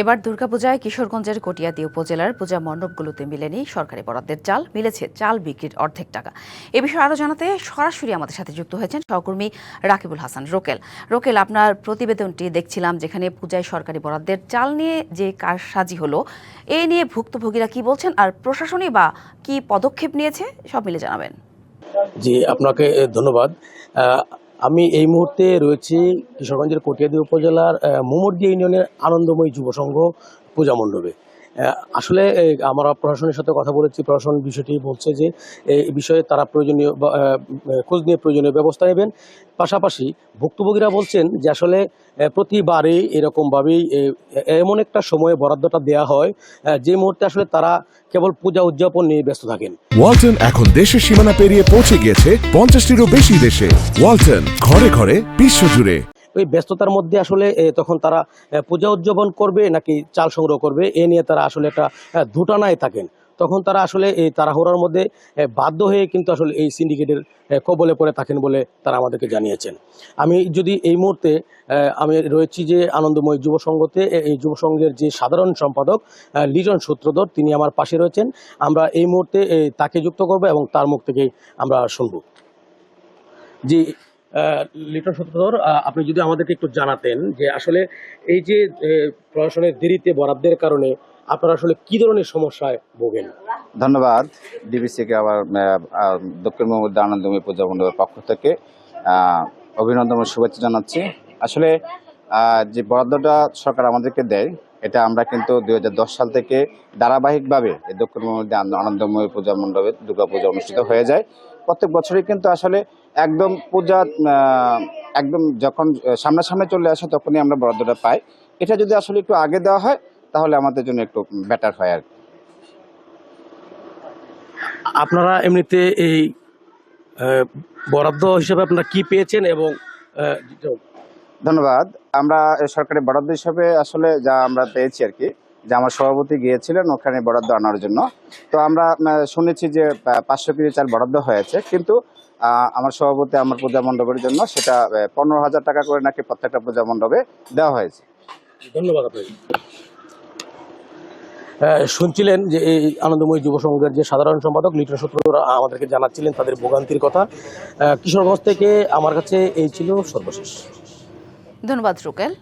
এবার দুর্গাপূজায় কিশোরগঞ্জের কটিয়াদি উপজেলার পূজা মণ্ডপগুলোতে মিলেনি সরকারি বরাদ্দের চাল, মিলেছে চাল বিক্রির অর্ধেক টাকা। এ বিষয়ে আরও জানাতে সরাসরি আমাদের সাথে যুক্ত হয়েছেন সহকর্মী রাকিবুল হাসান রোকেল। রোকেল, আপনার প্রতিবেদনটি দেখছিলাম যেখানে পূজায় সরকারি বরাদ্দের চাল নিয়ে যে কারসাজি হলো, এ নিয়ে ভুক্তভোগীরা কি বলছেন আর প্রশাসনই বা কি পদক্ষেপ নিয়েছে, সব মিলে জানাবেন। জি, আপনাকে ধন্যবাদ। আমি এই মুহূর্তে রয়েছি কিশোরগঞ্জের কটিয়াদি উপজেলার মুমর্দি ইউনিয়নের আনন্দময় যুব সংঘ পূজা মণ্ডপে। আসলে আমরা প্রশাসনের সাথে কথা বলেছি। প্রশাসন বিষয়টি বলছে যে এই বিষয়ে তারা প্রয়োজনীয় খোঁজ নিয়ে প্রয়োজনীয় ব্যবস্থা নেবেন। পাশাপাশি ভুক্তভোগীরা বলছেন যে আসলে আহ, প্রতিবারই এরকমভাবেই এমন একটা সময়ে বরাদ্দটা দেওয়া হয় যে মুহূর্তে আসলে তারা কেবল পূজা উদযাপন নিয়ে ব্যস্ত থাকেন। ওয়ালটন এখন দেশের সীমানা পেরিয়ে পৌঁছে গিয়েছে পঞ্চাশটিরও বেশি দেশে। ওয়ালটন ঘরে ঘরে বিশ্বজুড়ে ওই ব্যস্ততার মধ্যে আসলে তখন তারা পূজা উদযাপন করবে নাকি চাল সংগ্রহ করবে এ নিয়ে তারা আসলে একটা এ, দুটানায় থাকেন। তখন তারা আসলে এই তাড়াহুড়ার মধ্যে বাধ্য হয়ে কিন্তু আসলে এই সিন্ডিকেটের কবলে পড়ে থাকেন বলে তারা আমাদেরকে জানিয়েছেন। আমি যদি এই মুহূর্তে আমি রয়েছি যে আনন্দময় যুব সংঘতে এই যুব সংঘের যে সাধারণ সম্পাদক এ, লিটন সূত্রধর তিনি আমার পাশে রয়েছেন। আমরা এই মুহূর্তে তাকে যুক্ত করব এবং তার মুখ থেকেই আমরা শুনব। জি লিটন সূত্রধর আপনি যদি আমাদেরকে একটু জানাতেন যে আসলে এই যে প্রশাসনের দেরিতে বরাদ্দের কারণে আপনারা আসলে কি ধরনের সমস্যায় ভোগেন? ধন্যবাদ। ডিবিসিকে আবার আহ, আহ, দক্ষিণ মোহাম্মদ আনন্দমী পূজা মণ্ডপের পক্ষ থেকে অভিনন্দন ও শুভেচ্ছা জানাচ্ছি। আসলে যে বরাদ্দটা সরকার আমাদেরকে দেয় এটা আমরা কিন্তু দুই হাজার দশ সাল থেকে ধারাবাহিকভাবে এই দক্ষিণ মোহাম্মদ আনন্দময়ী পূজা মণ্ডপে দুর্গাপূজা অনুষ্ঠিত হয়ে যায়। প্রত্যেক বছরই কিন্তু আসলে একদম পূজা একদম যখন সামনাসামনি চলে আসে তখনই আমরা বরাদ্দটা পাই এটা যদি আসলে একটু আগে দেওয়া হয় তাহলে আমাদের জন্য একটু বেটার হয় আর কি। আপনারা এমনিতে এই বরাদ্দ হিসেবে আপনারা কি পেয়েছেন এবং ধন্যবাদ আমরা সরকারি বরাদ্দ হিসাবে আসলে যা আমরা পেয়েছি আর কি যে আমার সভাপতি গিয়েছিলেন ওখানে বরাদ্দ আনার জন্য। তো আমরা শুনেছি যে পাঁচশো কেজি চাল বরাদ্দ হয়েছে কিন্তু আমার সভাপতি আমার পূজা মণ্ডপের জন্য সেটা পনেরো হাজার টাকা করে নাকি প্রত্যেকটা পূজা মণ্ডপে দেওয়া হয়েছে। ধন্যবাদ শুনছিলেন যে এই আনন্দময়ী যুব সংঘের যে সাধারণ সম্পাদক লিটন সূত্রধর আমাদেরকে জানাচ্ছিলেন তাদের ভোগান্তির কথা। আহ, কিশোরগঞ্জ থেকে আমার কাছে এই ছিল সর্বশেষ। ধন্যবাদ রোকেল।